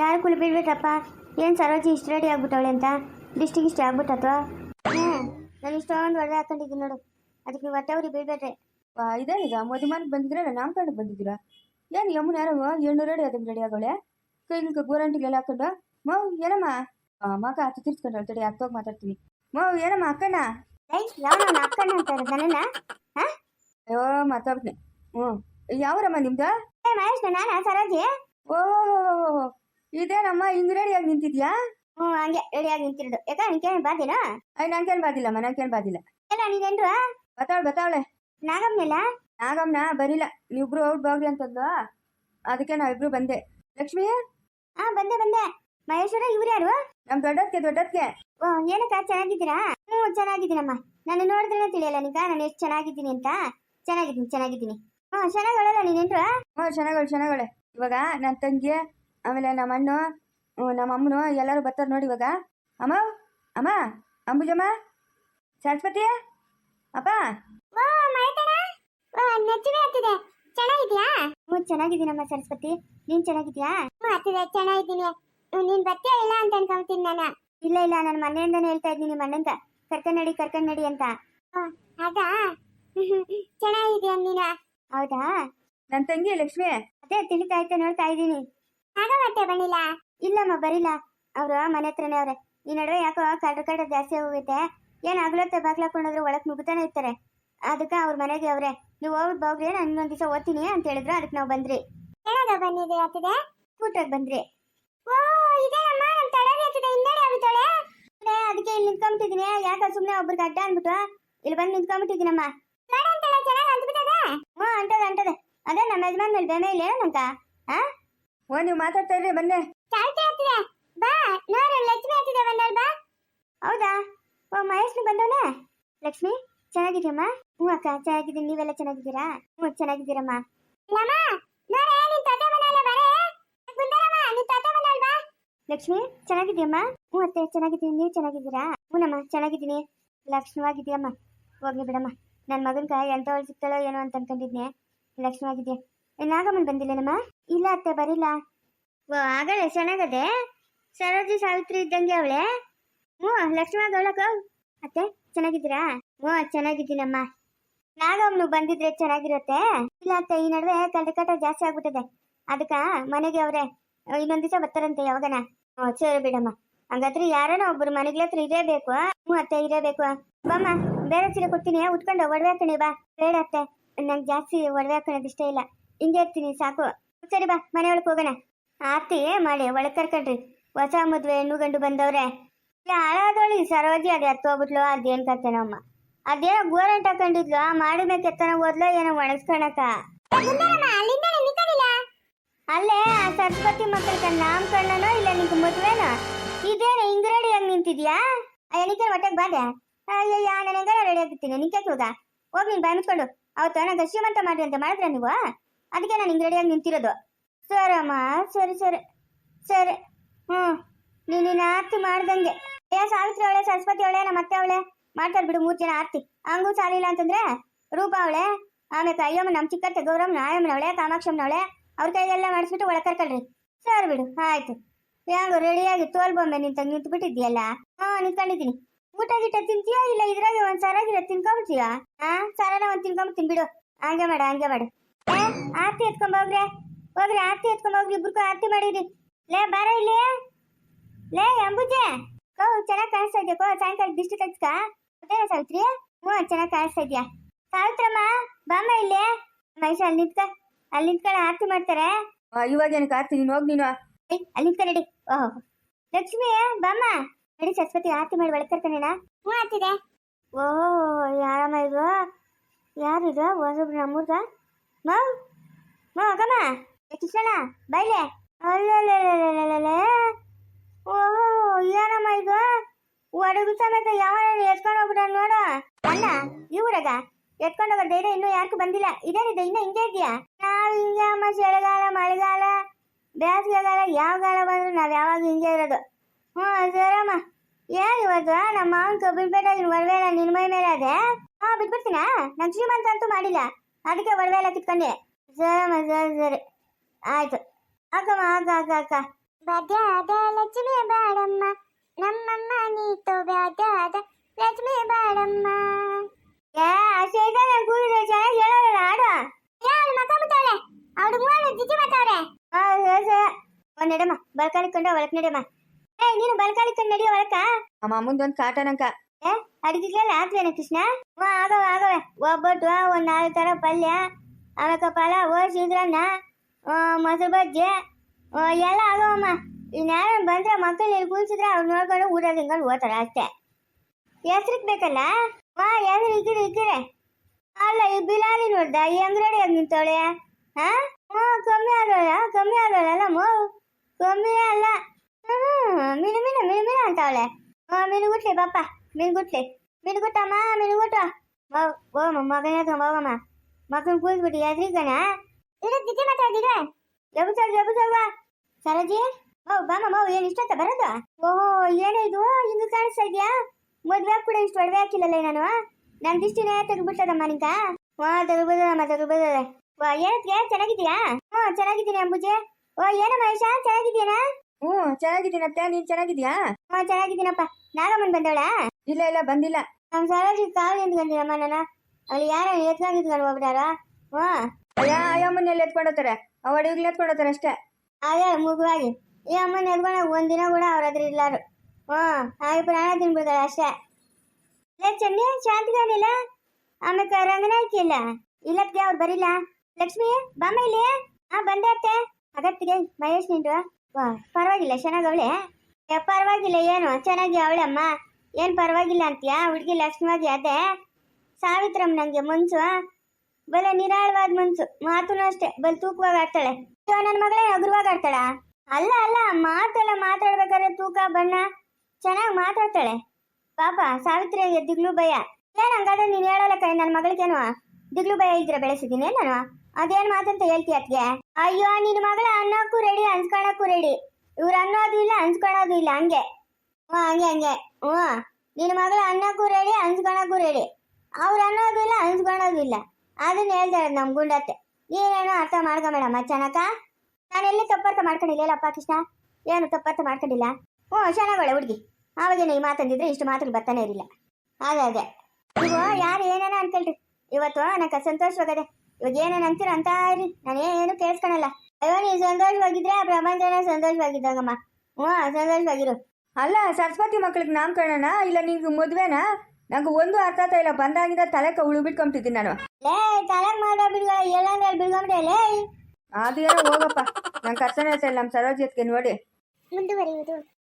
ಯಾರು ಕುಳಿ ಬೀಳ್ಬೇಕಪ್ಪ ಏನು ಸರೋಜಿ ಇಷ್ಟು ರೆಡಿ ಆಗ್ಬಿಟ್ಟವಳೆ ಅಂತ? ಡಿಸ್ಟಿಗೆ ಇಷ್ಟ ಆಗ್ಬಿಟ್ಟತ್ವಾ ಹ್ಞೂ ನಾನು ಇಷ್ಟೊಂದು ಒಳ್ಳೆ ಹಾಕೊಂಡಿದ್ದೀನಿ ನೋಡು. ಅದಕ್ಕೆ ನೀವು ಹೊಟ್ಟೆ ಉರಿ ಬೀಳ್ಬೇಡ್ರಿ. ಮೋದಿ ಇದೇನಿದ ಮದುಮನೆಗೆ ಬಂದಿದ್ದೀರಾ ಕಂಡು ಬಂದಿದ್ದೀರಾ? ಏನು ಯಮ್ಮನ ಯಾರೋ ಏಳ್ನೂರು ರೆಡಿ ಅದಂಗೆ ರೆಡಿ ಆಗೋಳೆ ಕೈಲಿಗೆ ಗೋರಂಟಿಗೆಲ್ಲ ಹಾಕೊಂಡು? ಮಾವು ಏನಮ್ಮ? ಮಗ ಹತ್ತು ತಿರ್ಸ್ಕೊಂಡು ತಡಿ ಅತ್ತೋಗಿ ಮಾತಾಡ್ತೀನಿ. ಮಾವು ಏನಮ್ಮ ಅಕ್ಕಣ್ಣ? ಯಾವ ಅಕ್ಕಣ್ಣ ಅಂತ ನನ್ನ ಅಯ್ಯೋ ಮಾತಾಡ್ತೀನಿ. ಹ್ಞೂ ಯಾವರಮ್ಮ ನಿಮ್ದು? ಮಹೇಶ್ ನಾನಾ ಸರೋಜಿ? ಓ ಇದೇನಮ್ಮ ಹಿಂಗ್ ರೆಡಿಯಾಗಿ ನಿಂತಿದ್ಯಾ? ಹ್ಮ್ ಹಂಗೆ ರೆಡಿಯಾಗಿ ನಿಂತಿರೋದು. ಯಾಕ ನಿನ್ಕೇನು ಬಾದಿನ ಅಯ್ಯ ನಂಗೇನು ಬಾದಿಲ್ಲಮ್ಮ ನಂಗೇನು ಬಾದಿಲ್ಲ ಎಲ್ಲ ನೀನೇನ್ರು ಬತ್ತಾವಳೆ ಬತ್ತಾವಳೆ ನಾಗಮ್ಮನೆಲ್ಲ? ನಾಗಮ್ಮನ ಬರಿಲ್ಲ. ನೀವಿಬ್ರು ಔಟ್ ಬಾಗ್ರಿ ಅಂತಂದು ಅದಕ್ಕೆ ನಾವಿಬ್ರು ಬಂದೆ. ಲಕ್ಷ್ಮಿ? ಹಾ ಬಂದೆ ಬಂದೆ. ಮಹೇಶ್ವರ ಇವ್ರು ಯಾರು? ನಮ್ ದೊಡ್ಡದ್ಕೆ ದೊಡ್ಡದ್ಕೆ. ಓ ಏನಕ್ಕ ಚೆನ್ನಾಗಿದ್ದೀರಾ? ಹ್ಞೂ ಚೆನ್ನಾಗಿದ್ದೀನಮ್ಮ. ನಾನು ನೋಡಿದ್ರೆ ತಿಳಿಯಲ್ಲ ನಿಕ ನಾನು ಎಷ್ಟು ಚೆನ್ನಾಗಿದ್ದೀನಿ ಅಂತ. ಚೆನ್ನಾಗಿದ್ದೀನಿ ಚೆನ್ನಾಗಿದ್ದೀನಿ. ಹ್ಞೂ ಚೆನ್ನಾಗಲ್ಲ ನೀನೇನ್ರು ಹ್ಞೂ ಚೆನ್ನಾಗಳು ಚೆನ್ನಾಗಳೆ ಇವಾಗ ನನ್ನ ತಂಗಿ ಆಮೇಲೆ ನಮ್ಮ ಅಣ್ಣು ನಮ್ಮ ಅಮ್ಮನು ಎಲ್ಲರೂ ಬರ್ತಾರೆ ನೋಡಿ ಇವಾಗ. ಅಮ್ಮ ಅಮ್ಮ ಅಂಬುಜಮ್ಮ ಸರಸ್ವತಿ ಅಪ್ಪ. ಚೆನ್ನಾಗಿದ್ಯಾ? ಹ್ಞೂ ಚೆನ್ನಾಗಿದ್ದೀನಮ್ಮ ಸರಸ್ವತಿ. ನೀನ್ ಚೆನ್ನಾಗಿದ್ಯಾ? ಹ್ಞೂ ಆಗ್ತಿದೆ ಚೆನ್ನಾಗಿದ್ದೀನಿ. ನೀನ್ ಬರ್ತೀಯ ಇಲ್ಲ ಅಂತ ಅನ್ಕೊಂತೀನಿ ನಾನು. ಇಲ್ಲ ಇಲ್ಲ ನಾನು ಮನೆಯಿಂದನೇ ಹೇಳ್ತಾ ಇದ್ದೀನಿ ನಿಮ್ಮ ಅಣ್ಣಂತ ಕರ್ಕೊಂಡ್ ನಡಿ ಕರ್ಕೊಂಡ್ ನಡಿ ಅಂತ ಅದಾ ಚೆನ್ನಾಗಿದ್ಯಾ ನೀನ? ಹೌದಾ? ನನ್ನ ತಂಗಿ ಲಕ್ಷ್ಮಿ. ಅದೇ ತಿಳಿತಾ ಐತೆ ನೋಡ್ತಾ ಇದ್ದೀನಿ. ಆಗ ಮತ್ತೆ ಬಂದಿಲ್ಲ ಇಲ್ಲಮ್ಮ ಬರಿಲ್ಲ. ಅವರು ಮನೆ ಹತ್ರನೇ ಅವ್ರೆ. ಈ ನಡುವೆ ಯಾಕೋ ಕಡ್ರ ಕಡ್ರ ಜಾಸ್ತಿ ಹೋಗೈತೆ ಏನ್ ಆಗ್ಲತ್ತೆ ಬಾಗ್ಲಾಕೊಂಡೋದ್ರೆ ಒಳಕ್ ನುಗ್ತಾನೆ ಇರ್ತಾರೆ. ಅದಕ್ಕೆ ಅವ್ರ ಮನೆಗೆ ಅವ್ರೆ ನೀವು ಹೋಗ್ಬಿಟ್ಟು ಹೋಗ್ರಿ ನಾನು ಇನ್ನೊಂದ್ ದಿವಸ ಓದ್ತೀನಿ? ಅಂತ ಹೇಳಿದ್ರು. ಅದಕ್ಕೆ ನಾವು ಬಂದ್ರಿ ಏನಾಗ ಬಂದಿದೆ ಆತದೆ ಊಟಕ್ಕೆ ಬಂದ್ರಿ ಓ ನಮ್ಮ ಆತದೆ ಹಿಂದೆಡೆ ಆಗುತ್ತಾಳೆ ಅದಕ್ಕೆ ಇಲ್ಲಿ ನಿಂತ್ಕೊಂಬಿಟ್ಟಿದ್ದೀನಿ. ಯಾಕೆ ಸುಮ್ಮನೆ ಒಬ್ರಿಗೆ ಅಡ್ಡ ಅಂದ್ಬಿಟ್ಟು ಇಲ್ಲಿ ಬಂದು ನಿಂತ್ಕೊಂಬಿಟ್ಟಿದ್ದೀನಮ್ಮ. ಹ್ಞೂ ಅಂತದ ಅಂತದೆ ಅದೇ ನಮ್ಮ ಯಜಮಾನ್ ಮೇಲೆ ಬೆಮೆ ಇಲ್ಲ ನಂಕ ಹಾ ಓ ನೀವು ಮಾತಾಡ್ತಾ ಇರ್ರಿ ಬನ್ನಿ. ಚಾಲ್ತಿ ಆಗ್ತಿದೆ ಬಾ ನೋಡು ಲಕ್ಷ್ಮಿ ಆಗ್ತಿದೆ ಬಂದಲ್ ಬಾ. ಹೌದಾ? ಓ ಮಹೇಶ್ನು ಬಂದವನ? ಲಕ್ಷ್ಮಿ ಚೆನ್ನಾಗಿದ್ಯಮ್ಮ? ಹ್ಞೂ ಅಕ್ಕ ಚೆನ್ನಾಗಿದ್ದೀನಿ. ನೀವೆಲ್ಲ ಚೆನ್ನಾಗಿದ್ದೀರಾ? ಹ್ಞೂ ಚೆನ್ನಾಗಿದ್ದೀರಮ್ಮ. ಲಕ್ಷ್ಮಿ ಚೆನ್ನಾಗಿದ್ಯಮ್ಮ ಹ್ಞೂ ಅತ್ತೆ ಚೆನ್ನಾಗಿದ್ದೀನಿ. ನೀವು ಚೆನ್ನಾಗಿದ್ದೀರಾ? ಹ್ಞೂನಮ್ಮ ಚೆನ್ನಾಗಿದ್ದೀನಿ. ಲಕ್ಷ್ಮವಾಗಿದ್ಯಮ್ಮ ಹೋಗ್ಲಿ ಬಿಡಮ್ಮ. ನನ್ನ ಕಾಯಿ ಎಂಥವಳು ಸಿಗ್ತಾಳೋ ಏನೋ ಅಂತ ಅನ್ಕೊಂಡಿದ್ನೆ. ಲಕ್ಷ್ಮವಾಗಿದ್ಯಾ ನಾಗಮ್ಮನ್ ಬಂದಿಲ್ಲೇನಮ್ಮ ಇಲ್ಲ ಅತ್ತೆ ಬರಿಲ್ಲ. ಓ ಆಗಲೇ ಚೆನ್ನಾಗದೆ ಸರೋಜಿ ಸಾವಿತ್ರಿ ಇದ್ದಂಗೆ ಅವಳೆ. ಹ್ಞೂ ಲಕ್ಷ್ಮಣ ಗೌಳಕ ಅತ್ತೆ ಚೆನ್ನಾಗಿದ್ದೀರಾ? ಹ್ಞೂ ಚೆನ್ನಾಗಿದ್ದೀನಮ್ಮ. ನಾಗಮ್ಮನು ಬಂದಿದ್ರೆ ಚೆನ್ನಾಗಿರುತ್ತೆ? ಇಲ್ಲ ಅತ್ತೆ ಈ ನಡುವೆ ಕಟ ಜಾಸ್ತಿ ಆಗ್ಬಿಟ್ಟಿದೆ. ಅದಕ್ಕ ಮನೆಗೆ ಅವ್ರೆ ಇನ್ನೊಂದ್ ದಿವಸ ಬರ್ತಾರಂತೆ ಯಾವಾಗನ? ಸರಿ ಬಿಡಮ್ಮ. ಹಂಗಾದ್ರೆ ಯಾರನ ಒಬ್ರು ಮನೆಗಳ ಹತ್ರ ಇರೇಬೇಕು. ಹ್ಞೂ ಅತ್ತೆ ಇರೇಬೇಕು. ಬಮ್ಮ ಬೇರೆ ಸೀರೆ ಕೊಡ್ತೀನಿ ಉಟ್ಕೊಂಡು ಒಡವೆ ಹಾಕಣಿ ಬಾ. ಬೇಡ ಅತ್ತೆ ನಂಗೆ ಜಾಸ್ತಿ ಒಡವೆ ಇಷ್ಟ ಇಲ್ಲ. ಹಿಂಗೆ ಇರ್ತೀನಿ, ಸಾಕು. ಸರಿ ಬಾ ಮನೆ ಒಳಗೆ ಹೋಗೋಣ. ಆರ್ತಿ ಮಾಡಿ ಒಳಗೆ ಕರ್ಕೊಂಡ್ರಿ. ಹೊಸ ಮದುವೆ ಗಂಡು ಬಂದವ್ರೆ. ಇಲ್ಲ ಸರೋಜಿ ಅದು ಎತ್ತೋಗ್ಬಿಟ್ಲು ಅದೇನ್ ಕತ್ತೇನಮ್ಮ ಅದೇನೋ ಗೋರಂಟ್ ಹಾಕೊಂಡಿದ್ಲು ಮಾಡಿ ಮೇಲೆ ಕೆತ್ತನ ಓದ್ಲ ಏನೋ ಒಣಗಿಸ್ಕೊಳಕ ಅಲ್ಲೇ, ಆ ಸರಸ್ವತಿ ಮಕ್ಕಳ ನಾಮಕರಣನೋ ಇಲ್ಲ ನಿಂಗೆ ಮದುವೆನೋ? ಇದೇನು ಹಿಂಗ್ ಹಂಗ್ ನಿಂತಿದ್ಯಾ ಎಣಿಕೆ ಹೊಟ್ಟೆಗೆ ಬಾದೆ? ಅಯ್ಯಯ್ಯ, ನಾನು ಹೆಂಗಾರ ರೆಡಿ ಆಗ್ತೀನಿ ನಿಂಕೆ ಹೋಗ. ಹೋಗಿ ನೀನು ಬಾಯ್ ಅವತ್ತು ನಂಗೆ ಶ್ರೀಮಂತ ಮಾಡ್ರಿ ಅಂತ ಮಾಡಿದ್ರೆ ನೀವು? ಅದಕ್ಕೆ ನಾನು ಹಿಂಗೆ ರೆಡಿಯಾಗಿ ನಿಂತಿರೋದು ಸರಮ್ಮ ಸರಿ ಸರಿ ಸರಿ. ಹ್ಞೂ ನೀನು ಆರ್ತಿ ಮಾಡ್ದಂಗೆ. ಏ, ಸಾವಿತ್ರಿ ಅವಳೆ, ಸರಸ್ವತಿ ಅವಳೆ, ನಮ್ಮ ಅತ್ತೆ ಅವಳೆ. ಮಾಡ್ತಾರೆ ಬಿಡು, ಮೂರು ಜನ ಆರ್ತಿ. ಹಂಗೂ ಸಾಲಿಲ್ಲ ಅಂತಂದ್ರೆ ರೂಪ ಅವಳೆ, ಆಮೇಲೆ ಅಯ್ಯಮ್ಮ ನಮ್ಮ ಚಿಕ್ಕತ್ತೆ ಗೌರಮ್ಮ ಆಯಮ್ಮನ ಅವಳೆ, ಕಾಮಾಕ್ಷಮ್ಮನ ಅವಳೇ, ಅವ್ರ ಕೈಗೆಲ್ಲ ಮಾಡಿಸ್ಬಿಟ್ಟು ಒಳಗೆ ಕರ್ಕಳ್ರಿ. ಸರ್ ಬಿಡು, ಆಯ್ತು. ಹೆಂಗೋ ರೆಡಿಯಾಗಿ ತೋಲ್ ಬೊಂಬೆ ನಿಂತ ನಿಂತು ಬಿಟ್ಟಿದ್ಯಲ್ಲ ಹಾ, ನಿಂತ್ಕೊಂಡಿದ್ದೀನಿ. ಊಟ ಗೀಟ ತಿಂತೀಯಾ ಇಲ್ಲ ಇದ್ರಾಗೆ ಒಂದ್ ಸರಾಗಿರ ತಿನ್ಕೊಂಬಿಡ್ತೀಯಾ ಹಾ ಸರನ ಒಂದ್ ತಿನ್ಕೊಂಬಿಡ್ತೀನಿ ತಿನ್ಬಿಡು ಹಂಗೆ ಮಾಡು ಹಂಗೆ ಮಾಡು. ಆರ್ತಿ ಎತ್ಕೊಂಡ್ ಹೋಗ್ರೆ. ಹೋಗ್ರಿ ಆರ್ತಿ ಎತ್ಕೊಂಡ್ ಹೋಗ್ರಿ ಇಬ್ರು ಆರ್ತಿ ಮಾಡಿರಿ. ಲೇ ಬಾರ ಇಲ್ಲಿ. ಲೇ ಅಂಬುಜೆ. ಕೋ ಚೆನ್ನಾಗಿ ಕಾಣಿಸ್ತಾ ಇದೆಯಾ ಕೋ? ಸಾಯಂಕಾಲ ದಿಷ್ಟಿ ತೆಗ್ಸ್ಕ? ಅದೇ ಸಾವಿತ್ರಿ. ಹ್ಞೂ ಚೆನ್ನಾಗಿ ಕಾಣಿಸ್ತಾ ಇದೆಯಾ. ಸಾವಿತ್ರಮ್ಮ ಬಾಮ್ಮ ಇಲ್ಲಿ. ಮೈಸೂರು ಅಲ್ಲಿ ನಿಂತ್ಕ. ಅಲ್ಲಿ ನಿಂತ್ಕೊಂಡು ಆರತಿ ಮಾಡ್ತಾರೆ. ಆ, ಇವಾಗ ಏನಕ್ಕೆ ಆರ್ತಿ? ನೀನು ಹೋಗಿ ನೀನು. ಅಲ್ಲಿ ನಿಂತ್ಕ ನಡಿ. ಓಹೋ. ಲಕ್ಷ್ಮಿ ಬಾಮ್ಮ. ನಡಿ ಸರಸ್ವತಿ ಆರತಿ ಮಾಡಿ ಒಳಗೆ ಹ್ಞೂ ಆತಿದೆ ಓಹೋ ಯಾರಮ್ಮ ಇದು? ಯಾರಿದ? ಹೊಸಬ್ರು ನಮ್ಮೂರ್ಗ? ಮಾವ್ ಮಾವ್ ಅಕ್ಕಮ್ಮ ಏ ಬೈಲೆ. ಅಲ್ಲೇ ಓಹೋ ಏನಮ್ಮ ಇದು ಒಡಗು ಸಮೇತ ಯಾವ ಎತ್ಕೊಂಡು ಹೋಗ್ಬಿಟ್ಟ ನೋಡು ಅಣ್ಣ ಇವ್ರಾಗ ಎತ್ಕೊಂಡು ಹೋಗೋ ಧೈರ್ಯ ಇನ್ನೂ ಯಾರಿಗೂ ಬಂದಿಲ್ಲ ಇದೇನಿದೆ ಇನ್ನೂ ಹಿಂಗೆ ಇದೆಯಾ ನಾವು ಹಿಂಗೆ ಅಮ್ಮ ಚಳಿಗಾಲ ಮಳೆಗಾಲ ಬೇಸಿಗೆಗಾಲ ಯಾವ ಕಾಲ ಬಂದ್ರು ನಾವು ಯಾವಾಗ ಹಿಂಗೆ ಇರೋದು ಹ್ಞೂ ಸರಮ್ಮ ಏನು ಇವತ್ತು ನಮ್ಮ ಮಾವನ್ ಕಬ್ಬಿನ ಒಡವೆ ಎಲ್ಲ ನಿನ್ ಮೈ ಮೇಲೆ ಅದೇ ಹಾಂ ಬಿಟ್ಬಿಡ್ತೀನಾ ನನ್ನ ಶ್ರೀಮಂತ ಅಂತೂ ಮಾಡಿಲ್ಲ ಅದಕ್ಕೆ ಒಡವೆ ಎಲ್ಲ ಕಿತ್ಕೊಂಡೆ ಸರಮ್ಮ ಸರಿ ಸರಿ ಆಯ್ತು ಅಕ್ಕಮ್ಮ ಅಕ್ಕ ಅಕ್ಕ ಅಕ್ಕ ಬದ್ಯಾದ ಲಕ್ಷ್ಮಿ ಬಾಡಮ್ಮ ನಮ್ಮಮ್ಮ ನೀತು ಬ್ಯಾದ್ಯಾದ ಲಕ್ಷ್ಮಿ ಬಾಡಮ್ಮ ಏ ಅಶೇಗ ನಾನು ಕೂಗಿದ್ರೆ ಚೆನ್ನಾಗಿ ಹೇಳೋಲ್ಲ ಆಡ ಯಾರು ಮಕ ಮುಟ್ಟಾಳೆ ಅವ್ಳು ಮೂವಳು ಜಿಜಿ ಮಾತಾವ್ರೆ ಹಾ ಸೇ ಒಂದ್ ನಡಮ್ಮ ಬಲ್ಕಾಲಿ ಕಂಡ ಒಳಕ್ ನಡಿಯಮ್ಮ ಏ ನೀನು ಬಲ್ಕಾಲಿ ಕಂಡು ನಡಿಯೋ ಒಳಕ ನಮ್ಮ ಅಮ್ಮಂದೊಂದು ಕಾಟನಂಕ ಏ ಅಡಿಗೆಲ್ಲ ಹಾಕ್ಲೇನ ಕೃಷ್ಣ ಹ್ಞೂ ಆಗವ ಆಗವೆ ಒಬ್ಬಟ್ಟು ಒಂದ್ ನಾಲ್ಕು ತರ ಪಲ್ಯ ಆಮೇಲೆ ಪಲಾವು ಸಿದ್ರನ್ನ ಮೊಸರು ಬಜ್ಜಿ ಎಲ್ಲ ಆಗವಮ್ಮ ನಾನು ಬಂದ್ರೆ ಮಕ್ಕಳು ಇಲ್ಲಿ ಕುಳಿಸಿದ್ರೆ ಅವ್ರು ನೋಡ್ಕೊಂಡು ಊಟ ತಿನ್ಕೊಂಡು ಓದ್ತಾರೆ ಅಷ್ಟೇ. ಹೆಸ್ರಿಗೆ ಬೇಕಲ್ಲ? ವಾ, ಹೆಸ್ರು ಇಕ್ಕಿರಿ ಇಕ್ಕಿರಿ. ಅಲ್ಲ, ಈ ಬಿಲಾಲಿ ನೋಡ್ದ, ಈ ಅಂಗಡಿಯಾಗ ನಿಂತವಳೆ? ಹಾ? ಹ್ಞೂ ಕಮ್ಮಿ ಆದವಳ? ಕಮ್ಮಿ ಆದವಳಲ್ಲ ಮೋ? ಕಮ್ಮಿನೇ ಅಲ್ಲ. ಹ್ಞೂ ಮಿನು ಮಿನು ಮಿನು ಮಿನು ಅಂತವಳೆ. ಹ್ಞೂ ಮಿನುಗುಟ್ಲಿ ಪಾಪ ಮಿನುಗುಟ್ಲಿ ಮಿನುಗುಟ್ಟಮ್ಮ ಮಿನುಗುಟ್ಟ ಓ ಮಗನೇ ಹೋಗಮ್ಮ. ಮಕ್ಕಳು ಕೂತ್ಬಿಟ್ಟು ಎದ್ರಿಗಣ ಇಡ ದಿದ್ದಿ ಮಾತಾಡಿದ್ರೆ ಎಬ್ಸೋಗ್ ಎಬ್ಸೋಗ ಸರೋಜಿ ಓ ಬಾಮ ಮಾವು ಏನು ಇಷ್ಟೊತ್ತ ಬರೋದು? ಓಹೋ ಏನೇ ಇದು? ಹಿಂಗ ಕಾಣಿಸ್ತಾ ಇದೆಯಾ? ಮದ್ವೆ ಕೂಡ ಇಷ್ಟು ಒಡವೆ ಹಾಕಿಲ್ಲಲ್ಲ ನಾನು. ನನ್ನ ದಿಷ್ಟಿನೇ ತೆಗ್ದ್ಬಿಟ್ಟದಮ್ಮ ನಿಂಕ ಹಾ ತೆಗ್ಬೋದಮ್ಮ ತೆಗ್ಬೋದಲ್ಲ ವಾ ಏನಕ್ಕೆ ಚೆನ್ನಾಗಿದ್ಯಾ ಹ್ಞೂ ಚೆನ್ನಾಗಿದ್ದೀನಿ ಅಂಬುಜೆ. ಓ ಏನ ಮಹೇಶ ಚೆನ್ನಾಗಿದ್ದೀನಾ ಹ್ಞೂ ಚೆನ್ನಾಗಿದ್ದೀನತ್ತೆ ನೀನು ಚೆನ್ನಾಗಿದ್ಯಾ ಹ್ಞೂ ಚೆನ್ನಾಗಿದ್ದೀನಪ್ಪ. ನಾಗಮ್ಮನ್ ಬಂದವಳಾ? ಇಲ್ಲ ಇಲ್ಲ ಬಂದಿಲ್ಲ. ನಮ್ಮ ಸರೋಜಿ ಕಾಲು ನಿಂತ್ಕೊಂಡಿರಮ್ಮ ನಾನು? ಅಲ್ಲಿ ಯಾರೋ ಎತ್ಕೊಂಡು ನಿಂತ್ಕೊಂಡು ಹೋಗ್ಬಿಟ್ಟಾರ ಹ್ಞೂ. ಅಯ್ಯ ಅಯ್ಯಮ್ಮನೆಲ್ಲ ಎತ್ಕೊಂಡೋಗ್ತಾರೆ? ಅವ ಅಡಿಗೆ ಎತ್ಕೊಂಡೋಗ್ತಾರೆ ಅಷ್ಟೇ. ಅದೇ ಮುಗುವಾಗಿ. ಈ ಅಮ್ಮನ ಒಂದು ಒಂದಿನ ಕೂಡ ಅವ್ರ ಹತ್ರ ಇರ್ಲಾರು. ಹ್ಞೂ ಹಾಗೆ ಪ್ರಾಣ ತಿನ್ಬಿಡ್ತಾರೆ ಅಷ್ಟೇ. ಲೇ ಶಾಂತಿ ಶಾಂತಿಗಾನಿಲ್ಲ ಆಮೇಲೆ ರಂಗನಾಯ್ಕಿ ಇಲ್ಲ? ಇಲ್ಲಕ್ಕೆ ಅವ್ರು ಬರಿಲ್ಲ? ಲಕ್ಷ್ಮಿ ಬಾಮ ಇಲ್ಲಿ? ಹಾ ಬಂದೆ ಅತ್ತೆ. ಅಗತ್ತಿಗೆ ಮಹೇಶ್ ನಿಂತು ವಾ ಪರವಾಗಿಲ್ಲ ಚೆನ್ನಾಗವಳೆ ಪರವಾಗಿಲ್ಲ ಏನು? ಚೆನ್ನಾಗಿ ಅವಳೆ ಅಮ್ಮ. ಏನು ಪರವಾಗಿಲ್ಲ ಅಂತೀಯಾ? ಹುಡುಗಿ ಲಕ್ಷ್ಮವಾಗಿ ಅದೇ. ಸಾವಿತ್ರಮ್ಮ ನಂಗೆ ಮುನ್ಸು ಬಲೆ ನಿರಾಳವಾದ ಮನ್ಸು. ಮಾತುನು ಅಷ್ಟೇ. ಬಲ್ ತೂಕವಾಗಿ ಆಡ್ತಾಳೆ. ನನ್ನ ಮಗಳೇ ಹಗುರವಾಗಿ ಆಡ್ತಾಳ? ಅಲ್ಲ ಅಲ್ಲ, ಮಾತೆಲ್ಲ ಮಾತಾಡ್ಬೇಕಾದ್ರೆ ತೂಕ, ಬಣ್ಣ, ಚೆನ್ನಾಗಿ ಮಾತಾಡ್ತಾಳೆ. ಪಾಪ, ಸಾವಿತ್ರಿ ದಿಗ್ಲು ಭಯ. ಏನ್ ಹಂಗಾದ್ರೆ ನೀನ್ ಹೇಳಲ್ಲ ಕೈ ನನ್ನ ಮಗಳಿಗೇನು? ದಿಗ್ಲು ಭಯ ಇದ್ರೆ ಬೆಳೆಸಿದ್ದೀನಿ ನಾನು ಅದೇನ್ ಮಾತಂತ ಹೇಳ್ತಿ ಅತ್ಗೆ ಅಯ್ಯೋ ನಿನ್ನ ಮಗಳ ಅನ್ನಕ್ಕೂ ರೆಡಿ ಅನ್ಸ್ಕೊಳಕ್ಕೂ ರೆಡಿ. ಇವ್ರು ಅನ್ನೋದು ಇಲ್ಲ ಅನ್ಸ್ಕೊಳೋದು ಇಲ್ಲ, ಹಂಗೆ. ಹಂಗೆ ಹಂಗೆ. ಹ್ಮ್. ನಿನ್ನ ಮಗಳ ಅನ್ನಕ್ಕೂ ರೆಡಿ ಅನ್ಸ್ಕೊಳಕ್ಕೂ ರೆಡಿ. ಅವ್ರು ಅನ್ನೋದು ಇಲ್ಲ ಅನ್ಸ್ಕೊಳ್ಳೋದು ಇಲ್ಲ. ಅದನ್ನ ಹೇಳ್ತಾಳೆ ನಮ್ ಗುಂಡತ್ತೆ. ನೀನೇನೋ ಅರ್ಥ ಮಾಡ್ಕೊಂಬೇಡಮ್ಮ ಚೆನ್ನಕ? ನಾನು ಎಲ್ಲಿ ತಪ್ಪರ್ಥ ಮಾಡ್ಕೊಂಡಿಲ್ಲ ಇಲ್ಲಪ್ಪ ಕೃಷ್ಣ. ಏನು ತಪ್ಪರ್ಥ ಮಾಡ್ಕೊಂಡಿಲ್ಲ? ಹ್ಞೂ ಚೆನ್ನಾಗೊಳ್ಳೆ ಹುಡುಗಿ. ಆವಾಗೇನು ಈ ಮಾತಂದಿದ್ರೆ ಇಷ್ಟು ಮಾತುಗಳು ಬರ್ತಾನೆ ಇರಲಿಲ್ಲ. ಅದೇ ಅದೇ ಯಾರು ಏನೇನೋ ಅನ್ಕೊಳ್ರಿ? ಇವತ್ತು ನನಗೆ ಸಂತೋಷವಾಗದೆ ಇವಾಗ ಏನೇನು ಅಂತೀರ ಅಂತ ಇರಿ. ನಾನು ಏನು ಕೇಳಿಸ್ಕೊಳಲ್ಲ. ಅಯ್ಯೋ ನೀವು ಸಂತೋಷವಾಗಿದ್ರೆ ಆ ಪ್ರಪಂಚನೇ ಸಂತೋಷವಾಗಿದ್ದಾಗಮ್ಮ. ಹ್ಞೂ, ಸಂತೋಷವಾಗಿರು. ಅಲ್ಲ, ಸರಸ್ವತಿ ಮಕ್ಳಿಗೆ ನಾಮಕರಣನಾ? ಇಲ್ಲ, ನಿಂಗೆ ಮದುವೆನಾ? ನಂಗೆ ಒಂದು ಅರ್ಥ ಆಗ್ತಾ ಇಲ್ಲ. ಬಂದಾಗಿಂದ ತಲೆ ಉಳು ಬಿಟ್ಕೊಂಬಿಟ್ಟಿದ್ದೀನಿ ನಾನು. ಲೇ ತಲೆಗೆ ಮಾಡೋ ಬಿಡ್ಗಳ ಎಲ್ಲಂದ್ರೆ ಬಿಡ್ಕೊಂಬಿಟ್ಟೆ ಲೇ. ಅದು ಏನೋ ಹೋಗಪ್ಪ. ನಂಗೆ ಅರ್ಥನೇ ಆಗ್ತಾ ಇಲ್ಲ. ನಮ್ಮ ಸರೋಜ್ ಜೊತೆಗೆ ನೋಡಿ. ಮುಂದುವರಿಯುವುದು.